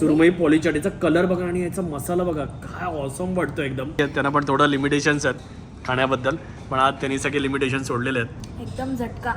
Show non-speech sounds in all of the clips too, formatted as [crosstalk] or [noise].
सुरमई पॉलीचाटीचा colour बघा आणि याचा मसाला बघा काय ऑसम वाटतो एकदम. त्यांना पण थोडं लिमिटेशन्स आहेत खाण्याबद्दल पण आज त्यांनी सगळे लिमिटेशन सोडलेले आहेत. एकदम झटका.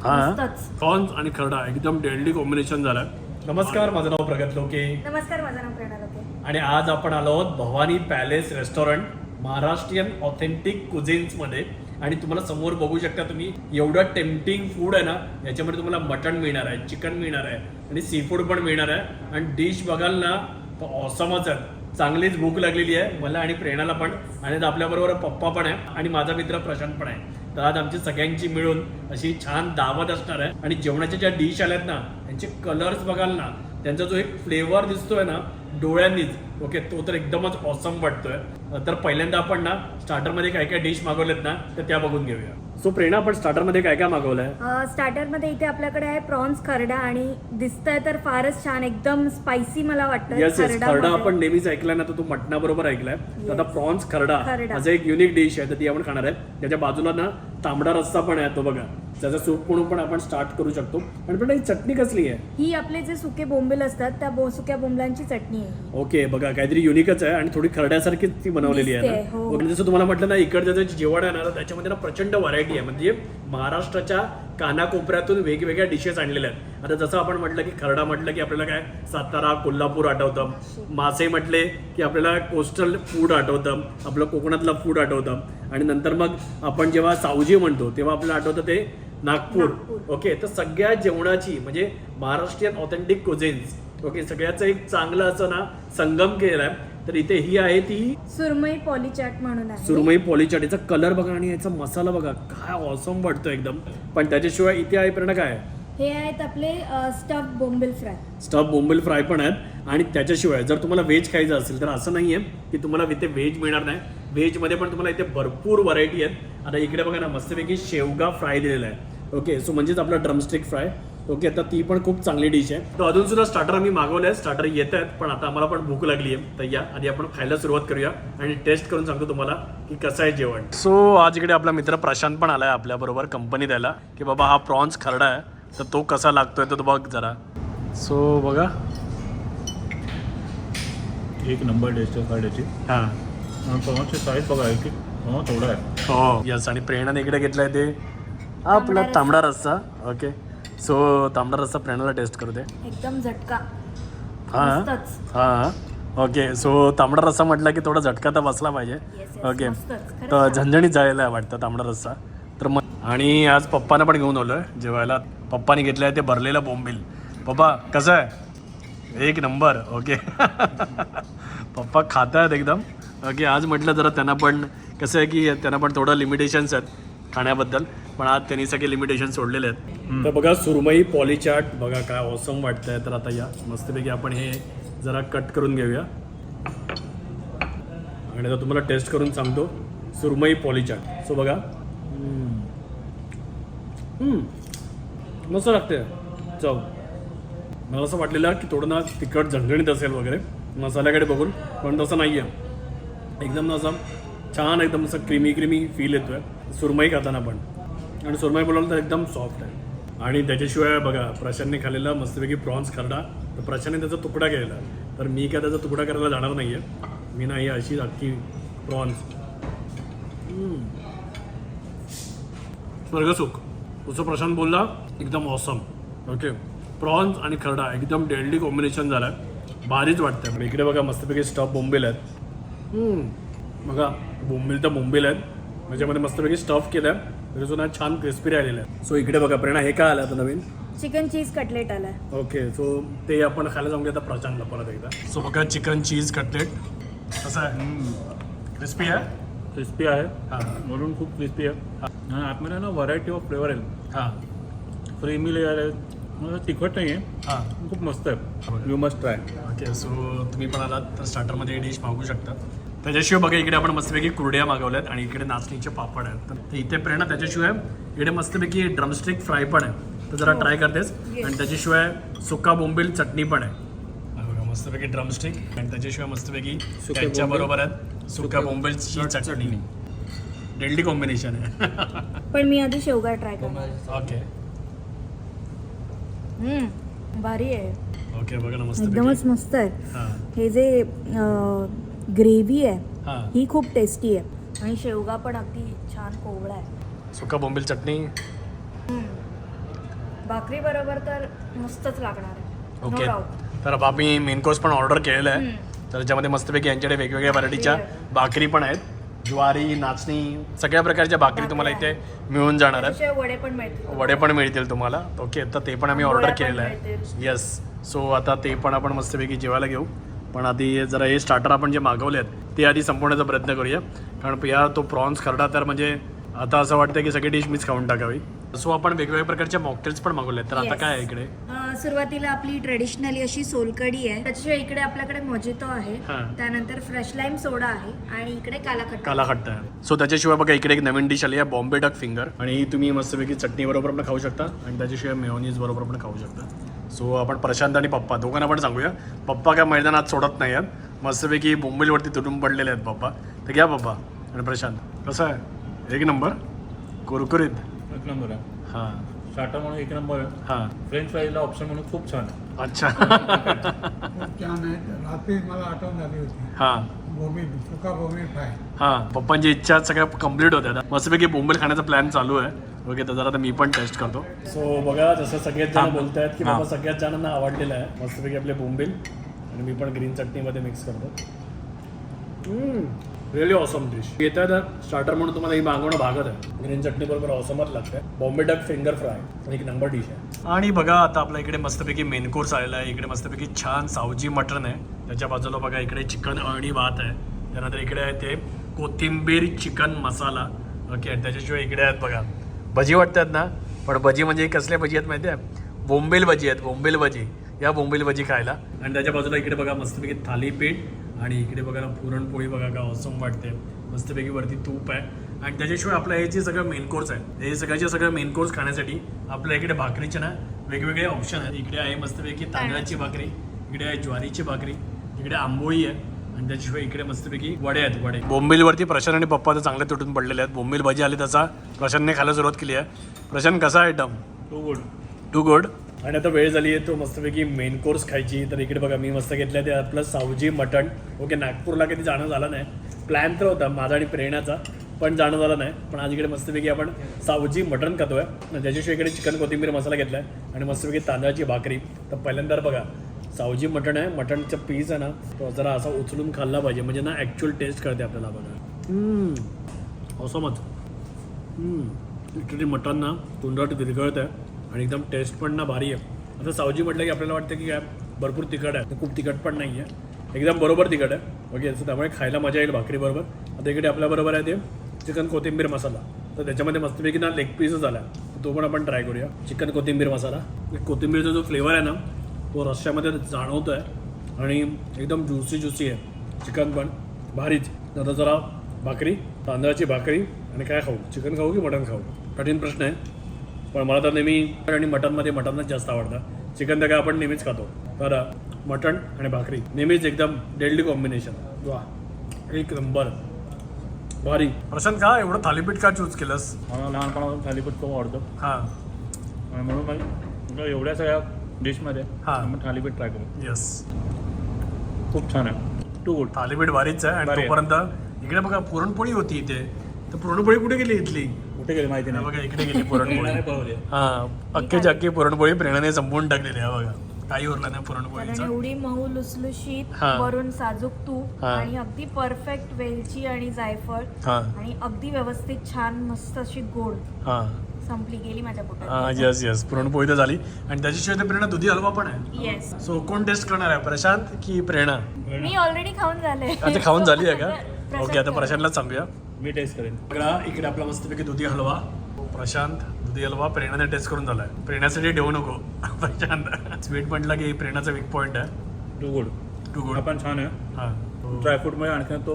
हा. प्रॉन्स आणि खरडा एकदम डेडली कॉम्बिनेशन झालं. नमस्कार माझं नाव प्रगत लोके. नमस्कार माझं नाव प्रेरणा लोके. आणि आज आपण आलो आहोत Bhavani palace restaurant Maharashtrian authentic कुझिन्समध्ये. आणि तुम्हाला समोर बघू शकता तुम्ही एवढं टेम्पटिंग फूड आहे ना याच्यामध्ये तुम्हाला मटण मिळणार आहे चिकन मिळणार आहे आणि सी फूड पण मिळणार आहे. आणि डिश बघाल ना तर ऑसमच आहे. चांगलीच भूक लागलेली आहे मला आणि प्रेरणाला पण आणि आपल्याबरोबर पप्पा पण आहे आणि माझा मित्र प्रशांत पण आहे. तर आज आमची सगळ्यांची मिळून अशी छान दावत असणार आहे. आणि जेवणाच्या ज्या डिश आल्यात ना त्यांचे कलर्स बघाल ना त्यांचा जो एक फ्लेवर दिसतोय ना डोळ्यांनीच ओके तो तर एकदमच ऑसम वाटतोय तर पहिल्यांदा आपण ना स्टार्टरमध्ये काय काय डिश मागवलेत ना तर त्या बघून घेऊया सो प्रेरणा आपण स्टार्टरमध्ये काय काय मागवलंय स्टार्टरमध्ये इथे आपल्याकडे आहे प्रॉन्स खरडा आणि दिसतंय तर फारच छान एकदम स्पायसी मला वाटतं येस येस खरडा. आपण नेहमीच ऐकलाय ना तर तो मटणाबरोबर ऐकलाय तर आता. प्रॉन्स खरडा खरडा. असं एक युनिक डिश आहे तर ती आपण खाणार आहे त्याच्या बाजूला ना तांबडा रस्सा पण आहे तो बघा त्याचा सूप म्हणून पण आपण स्टार्ट करू शकतो. आणि पण ही चटणी कसली आहे? ही आपले जे सुके बोंबील असतात त्या बो सुक्या बोंबलांची चटणी आहे ओके बघा काहीतरी युनिकच आहे आणि थोडी खरड्यासारखीच ती बनवलेली आहे दिसते, ना? हो. ओके, जसं तुम्हाला म्हटलं ना इकडचं जे जेवण आहे ना त्याच्यामध्ये ना प्रचंड व्हरायटी आहे. म्हणजे महाराष्ट्राच्या कानाकोपऱ्यातून वेगवेगळ्या डिशेस आणलेल्या आहेत. आता जसं आपण म्हटलं की खरडा म्हटलं की आपल्याला काय? सातारा कोल्हापूर आठवतं. मासे म्हटले की आपल्याला कोस्टल फूड आठवतं. आपलं कोकणातलं फूड आठवतं. आणि नंतर मग आपण जेव्हा सावजी म्हणतो तेव्हा आपल्याला आठवतं ते नागपूर. ओके? तर सगळ्या जेवणाची म्हणजे महाराष्ट्रीयन ऑथेंटिक कुझिन्स ओके? सगळ्याचं एक चांगलं असं ना संगम केलाय तर इथे ही आहे ती सुरमई पॉलीचाट म्हणून आहे. सुरमई पॉलीचाटीचा कलर बघा आणि याचा मसाला बघा. काय ऑसम वाटतो एकदम. पण त्याच्याशिवाय इथे आहे प्रेरणा काय? हे आहेत आपले stuff bombil fry stuff bombil fry पण आहेत. आणि त्याच्याशिवाय जर तुम्हाला व्हेज खायचं असेल तर असं नाही आहे की तुम्हाला इथे व्हेज मिळणार नाही. व्हेजमध्ये पण तुम्हाला इथे भरपूर व्हरायटी आहेत. आता इकडे बघा ना मस्तपैकी शेवगा फ्राय दिलेला आहे. ओके सो म्हणजेच आपला ड्रमस्टिक फ्राय ओके आता ती पण खूप चांगली डिश आहे. तर अजून सुद्धा स्टार्टर आम्ही मागवले आहेत स्टार्टर येत आहेत पण आता आम्हाला पण भूक लागली आहे. तर या आधी आपण खायला सुरुवात करूया आणि टेस्ट करून सांगतो तुम्हाला की कसं आहे जेवण. सो आज इकडे आपला मित्र प्रशांत पण आलाय आपल्या बरोबर कंपनी द्यायला की बाबा हा प्रॉन्स खरडा आहे तर तो कसा लागतोय तो बघ जरा. सो बघा. एक नंबर टेस्ट आहे खाण्याची हां. आणि प्रमाणची साईज बघा एक प्रमाण थोडं आहे. हो यस आणि प्रेरणाने इकडे घेतलाय ते. आपला तांबडा रस्सा. ओके सो तांबडा रस्सा प्रेरणाला टेस्ट करू दे एकदम झटका. हां. हां ओके सो तांबडा रस्सा म्हटला की थोडा झटका तर बसला पाहिजे. ओके. तर. झणझणीत जायला वाटतं तांबडा रस्सा. तर मग आणि आज पप्पाने पण घेऊन आलोय जेवायला. पप्पाने घेतलंय ते भरलेलं बोंबील. पप्पा कसं आहे? एक नंबर. ओके. [laughs] पप्पा खात आहेत एकदम. ओके आज म्हटलं जरा त्यांना पण कसं आहे की त्यांना पण थोडं लिमिटेशन्स आहेत. खाण्याबद्दल पण आज त्यांनी सगळे लिमिटेशन सोडलेले आहेत. तर बघा सुरमई पॉलीचाट बघा काय ऑसम वाटतंय. तर आता या मस्तपैकी आपण हे जरा कट करून घेऊया. आणि आता तुम्हाला टेस्ट करून सांगतो. सुरमई पॉलीचाट सो बघा. मस्त लागते चव मला असं वाटलेलं की थोडं ना तिखट झणझणीत असेल वगैरे. मसाल्याकडे बघून. पण तसं नाही आहे एकदम असं छान एकदम असं क्रीमी क्रीमी फील येतो आहे सुरमई खाताना पण. आणि सुरमई बोलावलं तर एकदम सॉफ्ट आहे. आणि त्याच्याशिवाय बघा प्रशांतने खाल्लेला मस्तपैकी प्रॉन्स खरडा. तर प्रशांतने त्याचा तुकडा केलेला. तर मी काय त्याचा तुकडा करायला जाणार नाही आहे मी नाही अशी अख्खी प्रॉन्स. स्वर्गसुख जसं प्रशांत बोलला एकदम ऑसम ओके प्रॉन्स आणि खरडा एकदम डेल्डी कॉम्बिनेशन झालं आहे भारीच वाटतं पण इकडे बघा मस्तपैकी स्टॉप बोंबेल आहेत. बघा बोंबील तर बोंबेला आहेत. त्याच्यामध्ये मस्तपैकी स्टफ केलं आहे त्याच्यातून छान क्रिस्पी राहिलेलं आहे. सो इकडे बघा प्रेरणा हे काय आलं आता नवीन? चिकन चीज कटलेट आलाय. ओके सो ते आपण खायला जाऊन आता प्रशांतला परत एकदा. सो बघा चिकन चीज कटलेट कसं आहे? क्रिस्पी आहे? क्रिस्पी आहे. हां वरून खूप क्रिस्पी आहे. आणि आतमध्ये ना व्हरायटी ऑफ फ्लेवर आहे. हां. क्रीमी लेअर आहे. मला तिखट नाही आहे हां. खूप मस्त आहे. You must try okay so तुम्ही पण आलात तर स्टार्टरमध्ये डिश मागू शकता. त्याच्याशिवाय बघा इकडे आपण मस्तपैकी कुरड्या मागवल्यात आणि इकडे नाचणीचे पापड आहेत. तर इथे प्रेरणा त्याच्याशिवाय इकडे मस्तपैकी ड्रमस्टिक फ्राय पण आहे. तर जरा ट्राय करतेस. आणि त्याच्याशिवाय सुका बोंबील चटणी पण आहे. हा बघा, मस्तपैकी ड्रमस्टिक. आणि त्याच्याशिवाय मस्तपैकी त्याच्या बरोबर आहेत सुका बोंबीलची चटणी. डेल्डी कॉम्बिनेशन आहे. [laughs] पण मी आधी शेवगा ट्राय करणार. ओके भारी आहे. ओके बघा ना मस्त एकदमच मस्त आहे. हां. हे जे ग्रेव्ही आहे. हां. ही खूप टेस्टी आहे. आणि शेवगा पण अगदी छान कोवळा आहे. सुका बोंबील चटणी. भाकरी बरोबर तर मस्तच लागणार आहे. ओके. तर आम्ही मेन कोर्स पण ऑर्डर केलेलं आहे. तर त्याच्यामध्ये मस्तपैकी यांच्याकडे वेगवेगळ्या व्हरायटीच्या भाकरी पण आहेत. ज्वारी नाचणी सगळ्या प्रकारच्या भाकरी तुम्हाला इथे मिळून जाणार आहेत. वडे पण मिळतील वडे पण मिळतील तुम्हाला. ओके तर ते पण आम्ही ऑर्डर केलेलं आहे. येस सो आता ते पण आपण मस्तपैकी जेवायला घेऊ. पण आधी जरा हे स्टार्टर आपण जे मागवले आहेत ते आधी संपवण्याचा प्रयत्न करूया. कारण या तो प्रॉन्स खरडा तर म्हणजे आता असं वाटतं की सगळी डिश मीच खाऊन टाकावी. सो आपण वेगवेगळ्या प्रकारच्या मॉकटेल्स पण मागवले तर आता. काय आहे इकडे? सुरुवातीला आपली ट्रेडिशनली अशी सोलकडी आहे. त्याच्याशिवाय इकडे आपल्याकडे मोजितो आहे. त्यानंतर फ्रेश लाईम सोडा आहे आणि इकडे काला खट्टा काला खट्टा आहे. सो त्याच्याशिवाय बघा इकडे एक नवीन डिश आली आहे बॉम्बे डक फिंगर आणि ही तुम्ही मस्तपैकी चटणी बरोबर पण खाऊ शकता आणि त्याच्याशिवाय मेयोनीज बरोबर पण खाऊ शकता. सो आपण प्रशांत आणि पप्पा दोघांना पण सांगूया. पप्पा काय मैदानात सोडत नाही आहेत. मस्तपैकी बोंबिलवरती तुटून पडलेले आहेत पप्पा. तर घ्या पप्पा आणि प्रशांत. कसं आहे? एक नंबर. कुरकुरीत. एक नंबर आहे. हां. स्टार्टर म्हणून एक नंबर आहे. हां. फ्रेंच फ्राईजला ऑप्शन म्हणून खूप छान आहे. अच्छा. रात्री मला आठवण झाली होती. हां. बोंबील सुका बोंबील फ्राय हां. पप्पांची इच्छा सगळ्या कंप्लीट होत्या आता. मस्तपैकी बोंबील खाण्याचा प्लॅन चालू आहे. ओके तर जरा मी पण टेस्ट करतो. सो बघा जसं सगळेच जण बोलत आहेत की बाबा सगळ्याच जणांना आवडलेलं आहे. मस्तपैकी आपले बोंबील आणि मी पण ग्रीन चटणीमध्ये मिक्स करतो. रिअली ऑसम डिश येत आहे स्टार्टर म्हणून तुम्हाला ही मागवणं भागत आहे. ग्रीन चटणी बरोबर ऑसमच लागते बॉम्बे डक फिंगर फ्राय एक नंबर डिश आहे. आणि बघा आता आपल्या इकडे मस्तपैकी मेन कोर्स आलेला आहे. इकडे मस्तपैकी छान सावजी मटण आहे. त्याच्या बाजूला बघा इकडे चिकन अळणी भात आहे. त्यानंतर इकडे आहे ते कोथिंबीर चिकन मसाला. ओके त्याच्याशिवाय इकडे आहेत बघा. भजी वाटतात ना? पण भजी म्हणजे कसल्या भजी आहेत माहिती आहे बोंबेल भजी आहेत बोंबेल भजी. या बोंबेल भजी खायला. आणि त्याच्या बाजूला इकडे बघा मस्तपैकी थालीपीठ आणि इकडे बघा ना पुरणपोळी बघा का ऑसम वाटते मस्तपैकी वरती तूप आहे. आणि त्याच्याशिवाय आपलं हे जे सगळं मेन कोर्स आहे हे सगळ्याचे सगळं मेन कोर्स खाण्यासाठी आपल्या इकडे भाकरीचे ना वेगवेगळे ऑप्शन आहेत. इकडे आहे मस्तपैकी तांदळाची भाकरी इकडे आहे ज्वारीची भाकरी इकडे आंबोळी आहे. आणि त्याच्याशिवाय इकडे मस्तपैकी वडे आहेत वडे. बोंबिलवरती प्रशांत आणि पप्पा तर चांगले तुटून पडलेले आहेत. बोंबील भाजी आली त्याचा. प्रशांतने खायला सुरुवात केली आहे. प्रशांत कसा item too good too good आणि आता वेळ झाली आहे तो मस्तपैकी मेन कोर्स खायची. तर इकडे बघा मी मस्त घेतलं ते. आपलं सावजी मटण. ओके नागपूरला कधी जाणं झालं नाही. प्लॅन तर होता माझा आणि प्रेरणाचा. पण जाणं झालं नाही. पण आज इकडे मस्तपैकी आपण सावजी मटण खातोय. आणि त्याच्याशिवाय इकडे चिकन कोथिंबीर मसाला घेतलाय. आणि मस्तपैकी तांदळाची भाकरी. तर पहिल्यांदा बघा सावजी मटण आहे मटणचा पीस आहे ना तो जरा असा उचलून खाल्ला पाहिजे. म्हणजे ना ॲक्च्युअल टेस्ट करते आपल्याला बघा. असमच लिटरली मटण ना तोंडात विरघळत आहे आणि एकदम टेस्ट पण ना भारी आहे. आता सावजी म्हटलं की आपल्याला वाटतं की काय भरपूर तिखट आहे. तर खूप तिखट पण नाही आहे एकदम बरोबर तिखट आहे. ओके त्यामुळे खायला मजा येईल भाकरी बरोबर. आता इकडे आपल्याबरोबर आहे ते चिकन कोथिंबीर मसाला. तर त्याच्यामध्ये मस्तपैकी ना लेग पीसच आला तो पण आपण ट्राय करूया. चिकन कोथिंबीर मसाला. कोथिंबीरचा जो फ्लेवर आहे ना तो रश्श्यामध्ये जाणवतो आहे आणि एकदम ज्युसी ज्युसी आहे. चिकन पण भारीच आता जरा भाकरी तांदळाची भाकरी आणि काय खाऊ? चिकन खाऊ की मटण खाऊ? कठीण प्रश्न आहे. पण मला तर नेहमी आणि मटनमध्ये मटनच जास्त आवडतं. चिकन तर काय आपण नेहमीच खातो. तर मटण आणि भाकरी नेहमीच एकदम डेडली कॉम्बिनेशन वा एक नंबर भारी. प्रशांत का एवढं थालीपीठ का चूज केलंस? मला लहानपणापासून थालीपीठ खूप आवडतं. हां. म्हणून मग म्हटलं एवढ्या सगळ्या डिशमध्ये हा. आपण थालीपीठ ट्राय करू. येस खूप छान आहे. टू गुड थालीपीठ भारीच आहे आणि भारी आहे. तोपर्यंत इकडे बघा पुरणपोळी होती इथे. तर पुरणपोळी कुठे गेली इथली? कुठे गेले माहिती नाही. बघा इकडे गेली पुरणपोळी. [laughs] पळवली हा अख्खी अख्खी पुरणपोळी प्रेरणाने संपवून टाकलेली आहे बघा. काही उरलं नाही कारण पुरणपोळीचं एवढी मऊ लुसलुशीत हा. वरून साजूक तूप हा. आणि अगदी परफेक्ट वेलची आणि जायफळ हा. आणि अगदी व्यवस्थित छान मस्त अशी गोड. हा. संपली गेली माझ्या हा पोटात येस येस पुरणपोळी तर झाली. आणि त्याच्याशिवाय ते प्रेरणा दुधी हलवा पण आहे. येस सो कोण टेस्ट करणार आहे? प्रशांत की प्रेरणा? मी ऑलरेडी खाऊन झाले. आता खाऊन झाली आहे का? [laughs] प्रशांत ओके आता खाऊ. प्रशांतला सांगूया. मी टेस्ट करेन. इकडे आपला मस्तपैकी दुधी हलवा. प्रशांत दुधी हलवा प्रेरणाने टेस्ट करून झालाय. प्रेरणासाठी ठेवू नको. [laughs] प्रशांत. स्वीट म्हटलं की प्रेरणाचा वीक पॉईंट आहे. टू गुड टू गुड पण छान आहे. हा. ड्रायफ्रूटमुळे आणखीन तो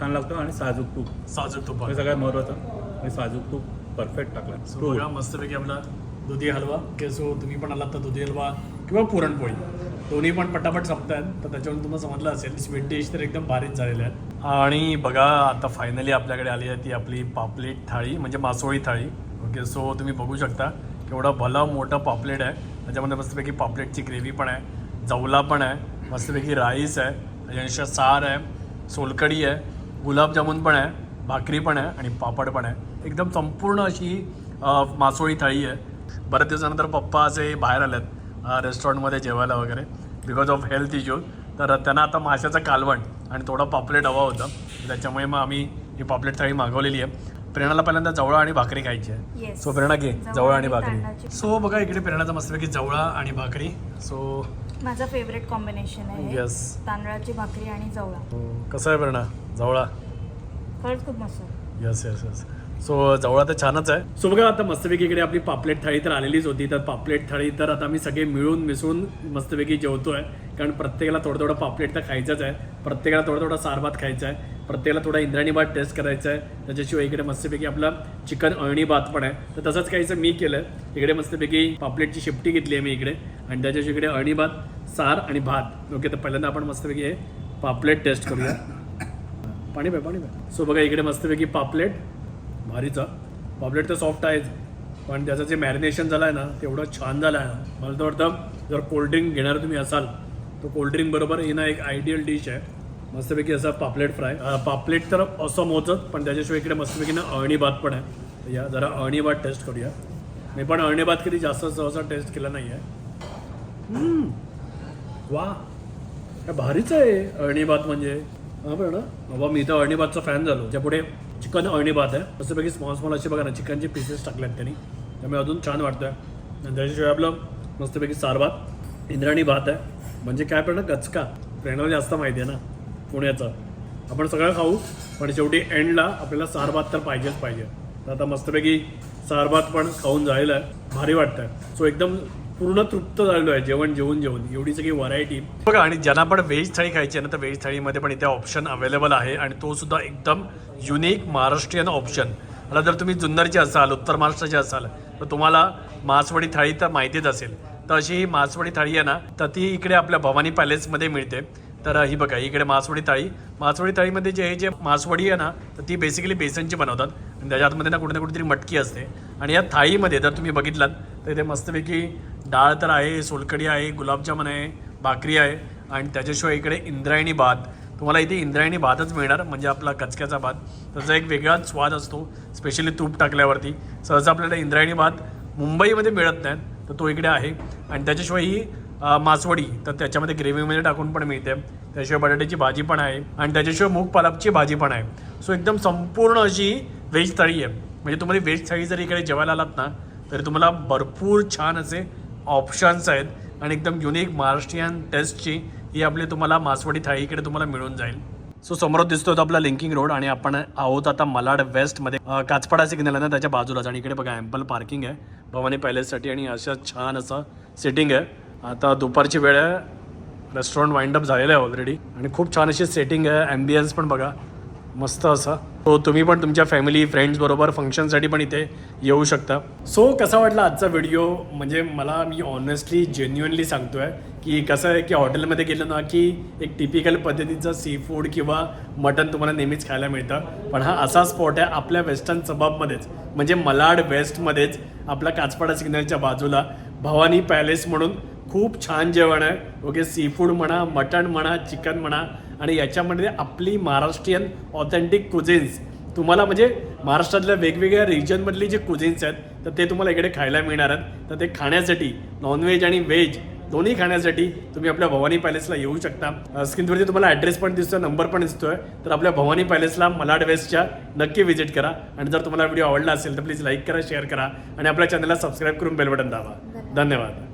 छान लागतो आणि साजूक तूप. साजूक तुपा हे सगळ्यात महत्त्वाचं आणि साजूक तूप. परफेक्ट टाकला. सो बघा मस्तपैकी आपला दुधी हलवा. ओके सो तुम्ही पण आलात तर दुधी हलवा किंवा पुरणपोळी. दोन्ही पण पटापट संपतात तर त्याच्यावरून तुम्हाला समजलं असेल स्वीट डिश तर एकदम भारीच झालेल्या आहेत. आणि बघा आता फायनली आपल्याकडे आली आहे ती आपली पापलेट थाळी म्हणजे मासोळी थाळी. ओके सो तुम्ही बघू शकता केवढा भला मोठा पापलेट आहे. त्याच्यामध्ये मस्तपैकी पापलेटची ग्रेव्ही पण आहे जवला पण आहे मस्तपैकी राईस आहे त्याच्यानंतर सार आहे सोलकढी आहे गुलाबजामुन पण आहे भाकरी पण आहे आणि पापड पण आहे. एकदम संपूर्ण अशी मासोळी थाळी आहे. बऱ्याच दिवसानंतर पप्पा असे बाहेर आलेत अ, रेस्टॉरंटमध्ये जेवायला वगैरे बिकॉज ऑफ हेल्थ इश्यू तर त्यांना आता माशाचं कालवण आणि थोडा पापलेट हवा होता. त्याच्यामुळे मग आम्ही ही पापलेट थाळी मागवलेली आहे. प्रेरणाला पहिल्यांदा जवळा आणि भाकरी खायची आहे. सो प्रेरणा घे जवळा आणि भाकरी. सो बघा इकडे प्रेरणाचा मस्तपैकी जवळा आणि भाकरी. सो माझा फेवरेट कॉम्बिनेशन आहे. Yes. तांदळाची भाकरी आणि जवळा. कसं आहे प्रेरणा? जवळा? खरंच खूप मस्त. येस येस येस सो जवळ तर छानच आहे. सो बघा आता मस्तपैकी इकडे आपली पापलेट थाळी तर आलेलीच होती. तर पापलेट थाळी तर आता आम्ही सगळे मिळून मिसळून मस्तपैकी जेवतोय. कारण प्रत्येकाला थोडं थोडं पापलेट तर खायचंच आहे. प्रत्येकाला थोडं थोडं सार भात खायचा आहे. प्रत्येकाला थोडा इंद्राणी भात टेस्ट करायचा आहे. त्याच्याशिवाय इकडे मस्तपैकी आपला चिकन अळणी भात पण आहे. तर तसंच काहीचं मी केलं. इकडे मस्तपैकी पापलेटची शिफ्टी घेतली आहे मी इकडे. आणि त्याच्याशिवाय इकडे अळणी भात सार आणि भात. ओके तर पहिल्यांदा आपण मस्तपैकी हे पापलेट टेस्ट करूया. [laughs] पाणी प्या पाणी प्या. सो बघा इकडे मस्तपैकी पापलेट भारीचा. पापलेट तर सॉफ्ट आहेच. पण त्याचं जे मॅरिनेशन झालं आहे ना तेवढं छान झालं आहे ना. मला तर वाटतं जर कोल्ड्रिंक घेणार तुम्ही असाल तर कोल्ड्रिंक बरोबर ही ना एक आयडियल डिश आहे. मस्तपैकी असा पापलेट फ्राय पापलेट तर असं मोजत पण त्याच्याशिवाय इकडे मस्तपैकी ना अळणी भात पण आहे. या जरा अळणी भात टेस्ट करूया. मी पण अळणी भात कधी जास्त सहसा टेस्ट केला नाही आहे वा भारीच आहे अळणी भात म्हणजे. हां पण ना. बाबा मी तर अळणी भातचा फॅन झालो. त्यापुढे चिकन अळणी भात आहे. मस्तपैकी स्मॉल स्मॉल असे बघा ना चिकनचे पीसेस टाकले आहेत त्यांनी. त्यामुळे अजून छान वाटतं आणि त्याच्याशिवाय आपलं मस्तपैकी सार भात इंद्राणी भात आहे. म्हणजे काय पण गचका. प्रेरणाला जास्त माहिती आहे ना पुण्याचं. आपण सगळं खाऊ पण शेवटी एंडला आपल्याला सार भात तर पाहिजेच पाहिजे. तर आता मस्तपैकी सार भात पण खाऊन जायला भारी वाटतंय. सो एकदम पूर्ण तृप्त झालेलो आहे जेवण जेवून जेवण एवढी सगळी व्हरायटी बघा आणि ज्यांना पण व्हेज थाळी खायची आहे ना तर व्हेज थाळीमध्ये पण इथे ऑप्शन अवेलेबल आहे आणि तो सुद्धा एकदम युनिक महाराष्ट्रीयन ऑप्शन आता जर तुम्ही जुन्नरचे असाल उत्तर महाराष्ट्राचे असाल तर तुम्हाला मासवडी थाळी तर माहितीच असेल. तर अशी ही मासवडी थाळी आहे ना तर ती इकडे आपल्या भवानी पॅलेसमध्ये मिळते. तर ही बघा इकडे मासवडी थाळी. मासवडी थाळीमध्ये जे जे मासवडी आहे ना तर ती बेसिकली बेसनची बनवतात. म्हणजे आणि त्याच्या आतमध्ये ना कुठे ना कुठेतरी मटकी असते. आणि या थाळीमध्ये जर तुम्ही बघितलात तर इथे मस्तपैकी डाळ तर आहे सोलकडी आहे गुलाबजामुन आहे भाकरी आहे आणि त्याच्याशिवाय इकडे इंद्रायणी भात. तुम्हाला इथे इंद्रायणी भातच मिळणार म्हणजे आपला कचक्याचा भात. त्याचा एक वेगळाच स्वाद असतो स्पेशली तूप टाकल्यावरती. सहसा आपल्याला इंद्रायणी भात मुंबईमध्ये मिळत नाही तर तो इकडे आहे. आणि त्याच्याशिवाय ही मासवडी तर त्याच्यामध्ये ग्रेव्हीमध्ये टाकून पण मिळते. त्याशिवाय बटाट्याची भाजी पण आहे आणि त्याच्याशिवाय मूग पालकची भाजी पण आहे. सो एकदम संपूर्ण अशी व्हेज थाळी आहे. म्हणजे तुम्हाला व्हेज थाळी जर इकडे जेवायला आलात ना तरी तुम्हाला भरपूर छान असे ऑप्शन्स आहेत आणि एकदम युनिक महाराष्ट्रीयन टेस्टची ही आपली तुम्हाला मासवडी थाळी इकडे तुम्हाला मिळून जाईल. सो समोर दिसतोय तो आपला लिंकिंग रोड आणि आपण आहोत आता मलाड वेस्टमध्ये काचपाडा सिग्नल आहे ना त्याच्या बाजूलाच आणि इकडे बघा ॲम्पल पार्किंग आहे. भवानी पॅलेससाठी आणि अशा छान असं सिटिंग आहे. आता दुपारची वेळ आहे. रेस्टॉरंट वाइंड अप झालेलं आहे ऑलरेडी आणि खूप छान अशी सेटिंग आहे. ॲम्बियन्स पण बघा. मस्त असा. तो हो, तुम्ही पण तुमच्या फॅमिली फ्रेंड्स बरोबर फंक्शनसाठी पण इथे येऊ शकता. सो कसा वाटला आजचा व्हिडिओ म्हणजे मला मी ऑनेस्टली जेन्युअनली सांगतोय की कसं आहे की हॉटेलमध्ये गेलं ना की एक टिपिकल पद्धतीचं सी फूड किंवा मटन तुम्हाला नेहमीच खायला मिळतं. पण हा असा स्पॉट आहे आपल्या वेस्टर्न सबाबमध्येच म्हणजे मलाड वेस्टमध्येच आपला काचपाडा सिग्नलच्या बाजूला. भवानी पॅलेस म्हणून खूप छान जेवण आहे. ओके सी फूड म्हणा मटण म्हणा चिकन म्हणा आणि याच्यामध्ये आपली महाराष्ट्रीयन ऑथेंटिक कुझिन्स तुम्हाला म्हणजे महाराष्ट्रातल्या वेगवेगळ्या रिजनमधली जे कुझिन्स आहेत तर ते तुम्हाला इकडे खायला मिळणार आहेत. तर ते खाण्यासाठी नॉनव्हेज आणि व्हेज दोन्ही खाण्यासाठी तुम्ही आपल्या भवानी पॅलेसला येऊ शकता. स्क्रीनवरती तुम्हाला ॲड्रेस पण दिसतोय नंबर पण दिसतोय. तर आपल्या भवानी पॅलेसला मलाड वेस्टच्या नक्की व्हिजिट करा. आणि जर तुम्हाला व्हिडिओ आवडला असेल तर प्लीज लाईक करा शेअर करा. आणि आपल्या चॅनलला सबस्क्राईब करून बेल बटन दाबा. धन्यवाद.